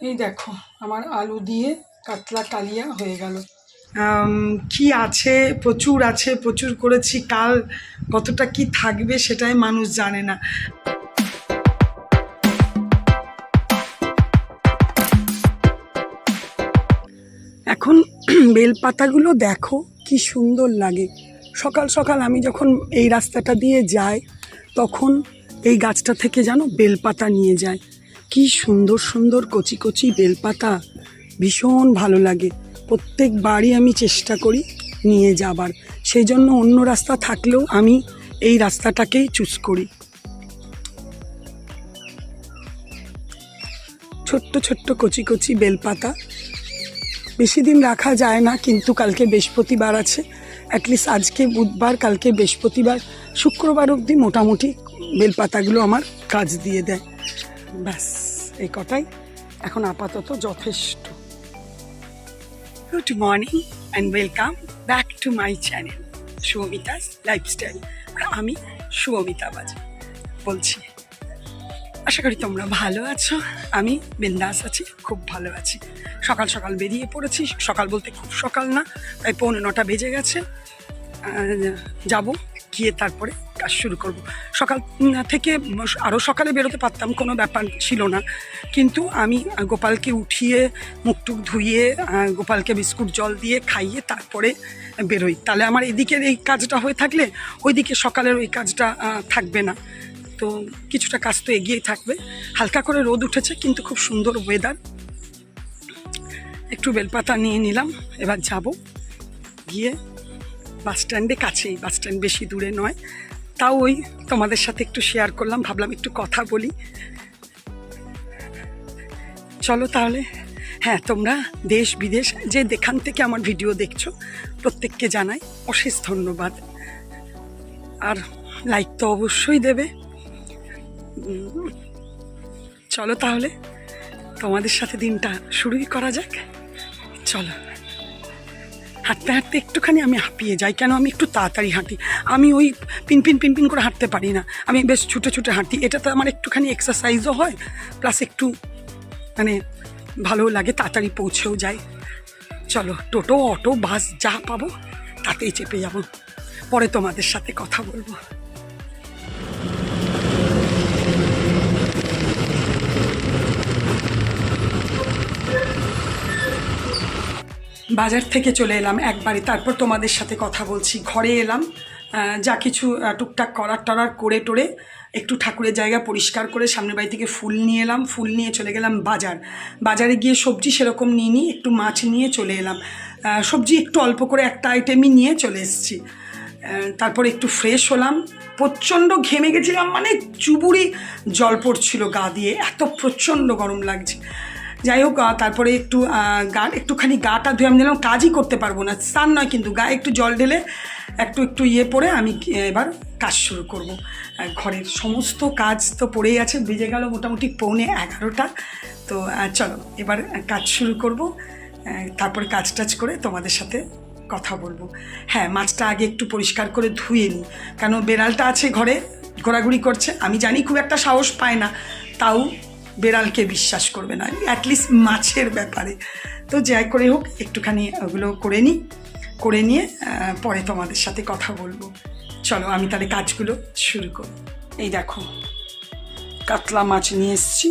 এই দেখো, আমার আলু দিয়ে কাতলা কালিয়া হয়ে গেল। কি আছে, প্রচুর আছে, প্রচুর করেছি, কাল কতটা কি থাকবে সেটাই মানুষ জানে না। এখন বেলপাতাগুলো দেখো, কি সুন্দর লাগে। সকাল সকাল আমি যখন এই রাস্তাটা দিয়ে যাই, তখন এই গাছটা থেকে যেন বেলপাতা নিয়ে যায়। কি সুন্দর সুন্দর কচি কচি বেলপাতা। ভীষণ ভালো লাগে। প্রত্যেক বাড়ি আমি চেষ্টা করি নিয়ে যাবার। সেই জন্য অন্য রাস্তা থাকলেও আমি এই রাস্তাটাকেই চুজ করি। ছোট্ট ছোট্ট কচি কচি বেলপাতা। বেশি দিন রাখা যায় না, কিন্তু কালকে বৃহস্পতিবার আছে। অ্যাটলিস্ট আজকে বুধবার, কালকে বৃহস্পতিবার, শুক্রবার অবধি মোটামুটি বেলপাতাগুলো আমার কাজ দিয়ে দেয়। ব্যাস, এই কটাই এখন আপাতত যথেষ্ট। Good morning and welcome back to my channel Shubhamita's lifestyle আর আমি শুভমিতা বাজা বলছি, আশা করি তোমরা ভালো আছো, আমি বিন্দাস আছি, খুব ভালো আছি। সকাল সকাল বেরিয়ে পড়েছি, সকাল বলতে খুব সকাল না, প্রায় পৌনে নটা বেজে গেছে। যাব গিয়ে তারপরে কাজ শুরু করব। সকাল থেকে আরও সকালে বেরোতে পারতাম, কোনো ব্যাপার ছিল না। কিন্তু আমি গোপালকে উঠিয়ে মুখটুক ধুইয়ে গোপালকে বিস্কুট জল দিয়ে খাইয়ে তারপরে বেরোই। তাহলে আমার এদিকের এই কাজটা হয়ে থাকলে ওইদিকে সকালের ওই কাজটা থাকবে না। তো কিছুটা কাজ তো এগিয়েই থাকবে। হালকা করে রোদ উঠেছে, কিন্তু খুব সুন্দর ওয়েদার একটু বেলপাতা নিয়ে নিলাম, এবার যাব। গিয়ে বাস স্ট্যান্ডে কাছেই, বাস স্ট্যান্ড বেশি দূরে নয়। তাও ওই তোমাদের সাথে একটু শেয়ার করলাম, ভাবলাম একটু কথা বলি। চলো তাহলে। হ্যাঁ তোমরা দেশ, বিদেশ যে দেখান থেকে আমার ভিডিও দেখছ, প্রত্যেককে জানাই অশেষ ধন্যবাদ। আর লাইক তো অবশ্যই দেবে। চলো তাহলে, তোমাদের সাথে দিনটা শুরুই করা যাক। চলো। হাঁটতে হাঁটতে একটুখানি আমি হাঁপিয়ে যাই। কেন? আমি একটু তাড়াতাড়ি হাঁটি। আমি ওই পিনপিন পিনপিন করে হাঁটতে পারি না। আমি বেশ ছুটে ছুটে হাঁটি। এটা তো আমার একটুখানি এক্সারসাইজও হয় প্লাস একটু মানে ভালোও লাগে, তাড়াতাড়ি পৌঁছেও যায় চলো, টোটো, অটো, বাস, যা পাবো, তাতেই চেপে যাব। পরে তোমাদের সাথে কথা বলব। বাজার থেকে চলে এলাম একবারে তারপর তোমাদের সাথে কথা বলছি। ঘরে এলাম যা কিছু টুকটাক করার টরার করে টোরে একটু ঠাকুরের জায়গা পরিষ্কার করে সামনের বাড়ি থেকে ফুল নিয়ে এলাম, ফুল নিয়ে চলে গেলাম বাজার। বাজারে গিয়ে সবজি সেরকম নিয়ে নিই একটু মাছ নিয়ে চলে এলাম। সবজি একটু অল্প করে একটা আইটেমই নিয়ে চলে এসেছি। তারপর একটু ফ্রেশ হলাম। প্রচণ্ড ঘেমে গেছিলাম মানে চুবুরি জল পড়ছিল গা দিয়ে। এত প্রচণ্ড গরম লাগছে। যাই হোক তারপরে একটু গা, একটুখানি গাটা ধুয়ে আমি দিলাম কাজই করতে পারব না, স্নান নয় কিন্তু গায়ে একটু জল ঢেলে একটু একটু ইয়ে পরে আমি এবার কাজ শুরু করব। ঘরের সমস্ত কাজ তো পড়েই আছে, বেজে গেল মোটামুটি পৌনে এগারোটা। তো চলো, এবার কাজ শুরু করব তারপরে কাজ টাজ করে তোমাদের সাথে কথা বলব। হ্যাঁ মাছটা আগে একটু পরিষ্কার করে ধুয়ে নিই, কেন বেড়ালটা আছে ঘরে, ঘোরাঘুরি করছে, আমি জানি খুব একটা সাহস পায় না, তাও বেড়ালকে বিশ্বাস করবে না অ্যাটলিস্ট মাছের ব্যাপারে। তো যাই করে হোক, একটুখানি ওগুলো করে নিই করে নিয়ে পরে তোমাদের সাথে কথা বলব। চলো, আমি তাহলে কাজগুলো শুরু করি। এই দেখো, কাতলা মাছ নিয়ে এসছি।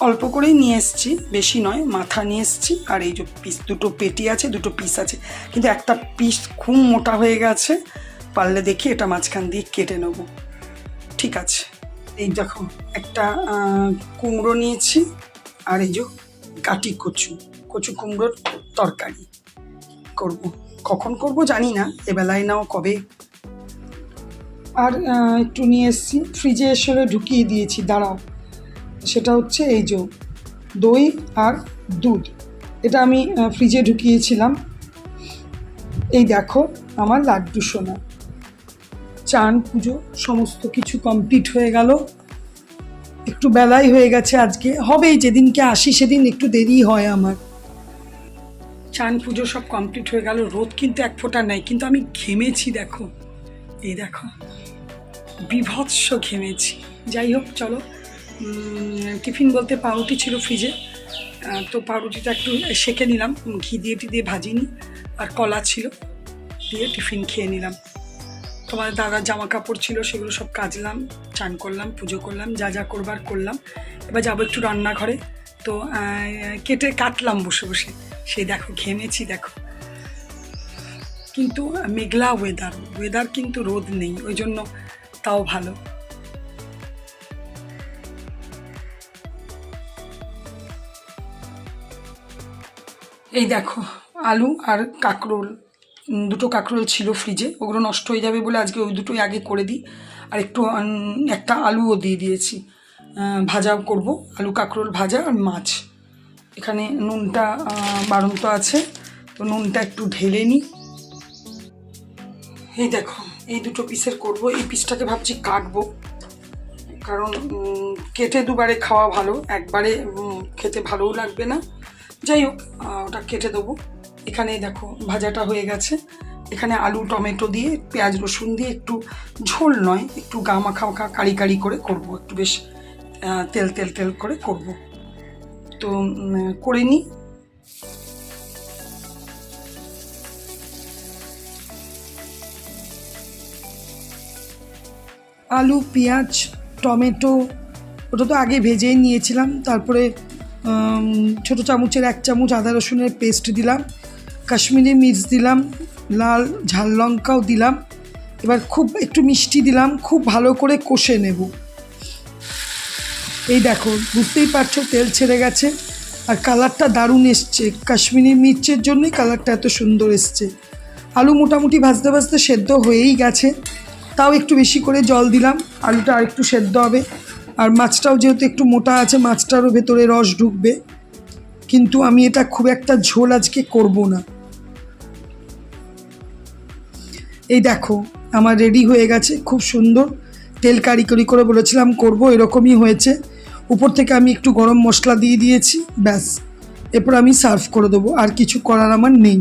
অল্প করেই নিয়ে এসছি, বেশি নয়, মাথা নিয়ে এসছি। আর এই যে পিস দুটো পেটি আছে, দুটো পিস আছে। কিন্তু একটা পিস খুব মোটা হয়ে গেছে, পারলে দেখি এটা মাঝখান দিয়ে কেটে নেব। ঠিক আছে। এই দেখো, একটা কুমড়ো নিয়েছি, আর এই যে কাটি কচু কচু কুমড়োর তরকারি করব। কখন করব জানি না, এবেলায় নাও কবে। আর একটু নিয়ে এসেছি, ফ্রিজে এসে ঢুকিয়ে দিয়েছি, দাঁড়াও। সেটা হচ্ছে এই যে দই আর দুধ। এটা আমি ফ্রিজে ঢুকিয়েছিলাম। এই দেখো, আমার লাড্ডু সোনা। চান, পুজো, সমস্ত কিছু কমপ্লিট হয়ে গেল। একটু বেলাই হয়ে গেছে আজকে। হবেই, যেদিনকে আসি সেদিন একটু দেরি হয় আমার। চান, পুজো সব কমপ্লিট হয়ে গেল। রোদ কিন্তু এক ফোঁটা নেই, কিন্তু আমি ঘেমেছি, দেখো। এই দেখো, বিভৎস ঘেমেছি। যাই হোক, চলো। টিফিন বলতে পাউরুটি ছিল ফ্রিজে। তো পাউরুটিটা একটু সেকে নিলাম। ঘি দিয়ে টি দিয়ে ভাজিনি, আর কলা ছিল। দিয়ে টিফিন খেয়ে নিলাম। তোমার দাদার জামা কাপড় ছিল, সেগুলো সব কাচলাম, চান করলাম, পুজো করলাম, যা যা করবার করলাম। এবার যাব একটু রান্নাঘরে। তো কেটে কাটলাম বসে বসে। সেই দেখো ঘেমেছি দেখো। কিন্তু মেঘলা ওয়েদার ওয়েদার কিন্তু রোদ নেই, ওই জন্য তাও ভালো। এই দেখো, আলু আর কাঁকরোল। দুটো কাঁকরোল ছিল ফ্রিজে ওগুলো নষ্ট হয়ে যাবে বলে আজকে ওই দুটোই আগে করে দিই। আর একটু একটা আলুও দিয়ে দিয়েছি। ভাজাও করব। আলু কাঁকরোল ভাজা আর মাছ। এখানে নুনটা আহ, বাড়ন্ত আছে। তো নুনটা একটু ঢেলে নিই। এই দেখো এই দুটো পিসের করব। এই পিসটাকে ভাবছি কাটবো। কারণ কেটে দুবারে খাওয়া ভালো। একবারে খেতে ভালোও লাগবে না। যাই হোক ওটা কেটে দেবো। এখানে দেখো ভাজাটা হয়ে গেছে। এখানে আলু, টমেটো দিয়ে, পেঁয়াজ, রসুন দিয়ে একটু ঝোল নয়, একটু গা মাখা মাখা কারি কারি করে করব, একটু বেশ তেল তেল তেল করে করব। তো করে নিই। আলু, পেঁয়াজ, টমেটো, ওটা তো আগে ভেজেই নিয়েছিলাম। তারপরে ছোটো চামচের এক চামচ আদা রসুনের পেস্ট দিলাম। কাশ্মীরি মির্চ দিলাম, লাল ঝাল লঙ্কাও দিলাম। এবার খুব একটু মিষ্টি দিলাম, খুব ভালো করে কষে নেব। এই দেখো, বুঝতেই পারছ তেল ছেড়ে গেছে, আর কালারটা দারুণ এসছে। কাশ্মীরি মির্চের জন্যই কালারটা এত সুন্দর এসছে। আলু মোটামুটি ভাজতে ভাজতে সেদ্ধ হয়েই গেছে। তাও একটু বেশি করে জল দিলাম, আলুটা আর একটু সেদ্ধ হবে। আর মাছটাও যেহেতু একটু মোটা আছে, মাছটারও ভেতরে রস ঢুকবে। কিন্তু আমি এটা খুব একটা ঝোল আজকে করব না। এই দেখো, আমার রেডি হয়ে গেছে, খুব সুন্দর। তেল কারি করি করে বলেছিলাম করব, এরকমই হয়েছে। উপর থেকে আমি একটু গরম মশলা দিয়ে দিয়েছি, ব্যাস। এরপর আমি সার্ভ করে দেবো, আর কিছু করার আমার নেই।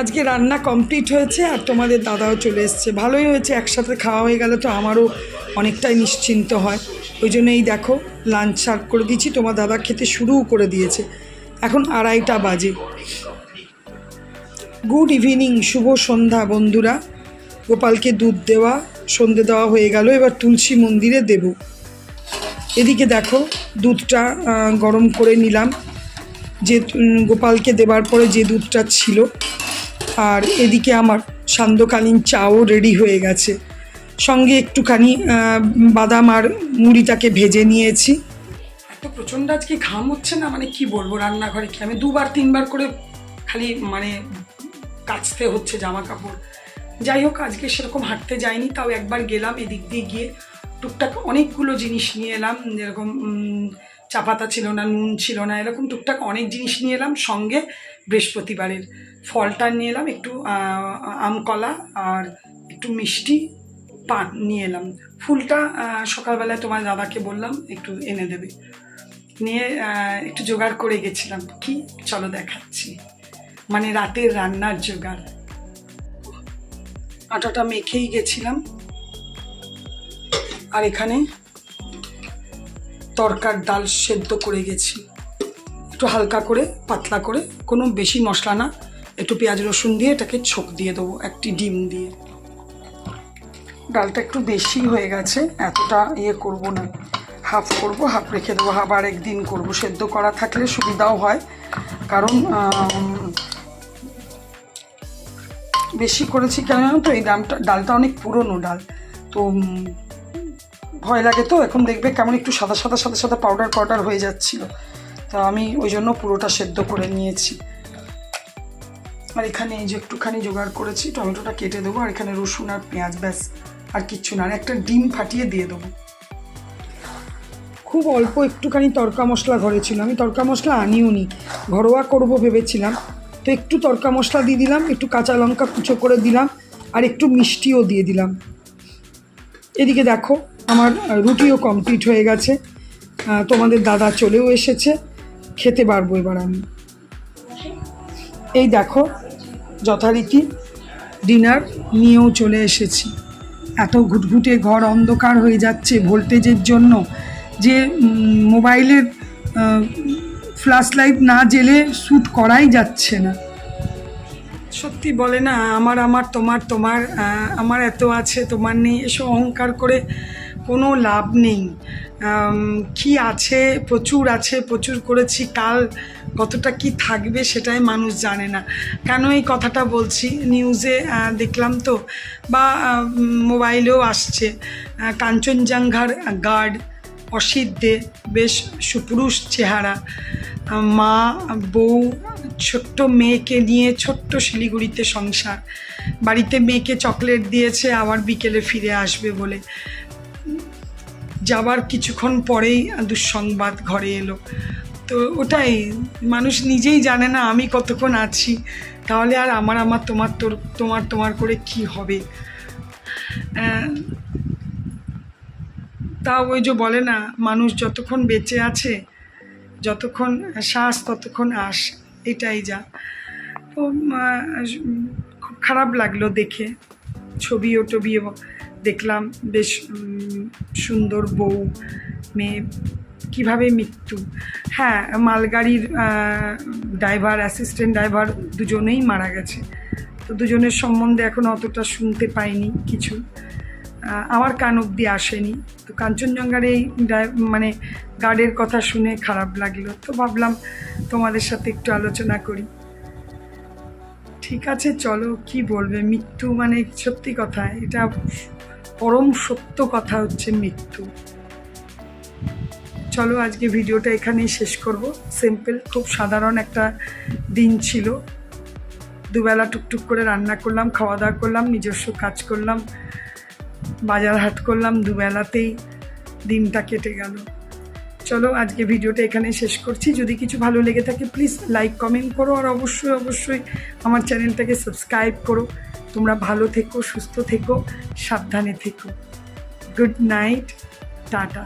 আজকে রান্না কমপ্লিট হয়েছে, আর তোমাদের দাদাও চলে এসছে। ভালোই হয়েছে, একসাথে খাওয়া হয়ে গেলে তো আমারও অনেকটাই নিশ্চিন্ত হয়। ওই জন্য এই দেখো লাঞ্চ সার্ভ করে দিয়েছি, তোমার দাদা খেতে শুরুও করে দিয়েছে। এখন আড়াইটা বাজে। গুড ইভিনিং, শুভ সন্ধ্যা বন্ধুরা। গোপালকে দুধ দেওয়া, সন্ধে দেওয়া হয়ে গেল, এবার তুলসী মন্দিরে দেব। এদিকে দেখো, দুধটা গরম করে নিলাম। যে গোপালকে দেবার পরে যে দুধটা ছিল, আর এদিকে আমার সান্ধ্যকালীন চাও রেডি হয়ে গেছে। সঙ্গে একটুখানি বাদাম আর মুড়িটাকে ভেজে নিয়েছি। এত প্রচণ্ড আজকে ঘাম হচ্ছে না? মানে কি বলব রান্নাঘরে কি? আমি দুবার, তিনবার করে খালি মানে কাচতে হচ্ছে জামা কাপড়। যাই হোক আজকে সেরকম হাঁটতে যাইনি তাও একবার গেলাম এদিক দিয়ে গিয়ে টুকটাক অনেকগুলো জিনিস নিয়ে এলাম যেরকম উম, চা পাতা ছিল না নুন ছিল না এরকম টুকটাক অনেক জিনিস নিয়ে এলাম সঙ্গে বৃহস্পতিবারের ফলটা নিয়ে এলাম একটু আহ, আম কলা আর একটু মিষ্টি পান নিয়ে এলাম। ফুলটা সকালবেলায় তোমার দাদাকে বললাম একটু এনে দেবে। নিয়ে একটু জোগাড় করে গেছিলাম। কি? চলো দেখাচ্ছি। মানে রাতের রান্নার জোগাড়। আটাটা মেখেই গেছিলাম। আর এখানে তরকার ডাল সেদ্ধ করে গেছি। একটু হালকা করে, পাতলা করে, কোনো বেশি মশলা না। একটু পেঁয়াজ রসুন দিয়ে এটাকে ছোক দিয়ে দেবো, একটি ডিম দিয়ে। ডালটা একটু বেশি হয়ে গেছে, এতটা ইয়ে করব না। হাফ করব, হাফ রেখে দেবো, আবার একদিন করব। সেদ্ধ করা থাকলে সুবিধাও হয়। কারণ বেশি করেছি। কেন জানো তো? এই ডালটা ডালটা অনেক পুরনো ডাল। তো ভয় লাগে তো? এখন দেখবে কেমন একটু সাদা সাদা সাদা সাদা পাউডার পাউডার হয়ে যাচ্ছিল। তো আমি ওই জন্য পুরোটা সেদ্ধ করে নিয়েছি। আর এখানে এই যে একটুখানি জোগাড় করেছি, টমেটোটা কেটে দেবো, আর এখানে রসুন আর পেঁয়াজ, ব্যাস। আর কিচ্ছু না, আর একটা ডিম ফাটিয়ে দিয়ে দেবো। খুব অল্প একটুখানি তরকা মশলা ঘরে ছিল আমি তরকা মশলা আনিও নি ঘরোয়া করব ভেবেছিলাম। তো একটু তরকা মশলা দিয়ে দিলাম, একটু কাঁচা লঙ্কা কুচো করে দিলাম, আর একটু মিষ্টিও দিয়ে দিলাম। এদিকে দেখো, আমার রুটিও কমপ্লিট হয়ে গেছে। তোমাদের দাদা চলেও এসেছে, খেতে পারব এবার আমি। এই দেখো, যথারীতি ডিনার, নিয়েও চলে এসেছি। এত ঘুটঘুটে ঘর অন্ধকার হয়ে যাচ্ছে ভোল্টেজের জন্য যে মোবাইলের ফ্ল্যাশ লাইট না জেলে শ্যুট করাই যাচ্ছে না। সত্যি বলে না, আমার আমার, তোমার তোমার আমার এত আছে, তোমার নেই, এসব অহংকার করে কোনো লাভ নেই। কি আছে, প্রচুর আছে, প্রচুর করেছি, কাল কতটা কি থাকবে সেটাই মানুষ জানে না। কেন এই কথাটা বলছি? নিউজে দেখলাম তো, বা মোবাইলেও আসছে। কাঞ্চনজঙ্ঘার গার্ড অসিদ্ধে বেশ সুপুরুষ চেহারা। মা বউ ছোট্ট মেয়েকে নিয়ে ছোট্ট শিলিগুড়িতে সংসার। বাড়িতে মেয়েকে চকলেট দিয়েছে, আবার বিকেলে ফিরে আসবে বলে। যাবার কিছুক্ষণ পরেই দুঃসংবাদ ঘরে এলো। তো ওটাই, মানুষ নিজেই জানে না আমি কতক্ষণ আছি। তাহলে আর আমার আমার, তোমার, তোর, তোমার তোমার করে কি হবে? তা ওই যে বলে না, মানুষ যতক্ষণ বেঁচে আছে যতক্ষণ শ্বাস ততক্ষণ আস, এটাই যা। তো খুব খারাপ লাগল দেখে। ছবিও টবিও দেখলাম, বেশ সুন্দর বউ, মেয়ে, কীভাবে মৃত্যু। হ্যাঁ মালগাড়ির ড্রাইভার, অ্যাসিস্ট্যান্ট ড্রাইভার দুজনেই মারা গেছে। তো দুজনের সম্বন্ধে এখন অতটা শুনতে পাইনি কিছু। আমার কান অবধি আসেনি। তো কাঞ্চনজঙ্ঘার এই মানে গার্ডের কথা শুনে খারাপ লাগল। তো ভাবলাম তোমাদের সাথে একটু আলোচনা করি। ঠিক আছে, চলো, কি বলবে? মৃত্যু মানে সত্যি কথা, এটা পরম সত্য কথা হচ্ছে মৃত্যু। চলো, আজকে ভিডিওটা এখানেই শেষ করব। সিম্পল, খুব সাধারণ একটা দিন ছিল। দুবেলা টুকটুক করে রান্না করলাম, খাওয়া দাওয়া করলাম, নিজস্ব কাজ করলাম। বাজার হাট করলাম, দুবেলাতেই দিনটা কেটে গেল। চলো, আজকে ভিডিওটা এখানে শেষ করছি। যদি কিছু ভালো লেগে থাকে প্লিজ লাইক কমেন্ট করো, আর অবশ্যই অবশ্যই আমার চ্যানেলটাকে সাবস্ক্রাইব করো। তোমরা ভালো থেকো, সুস্থ থেকো, সাবধানে থেকো। Good night tata.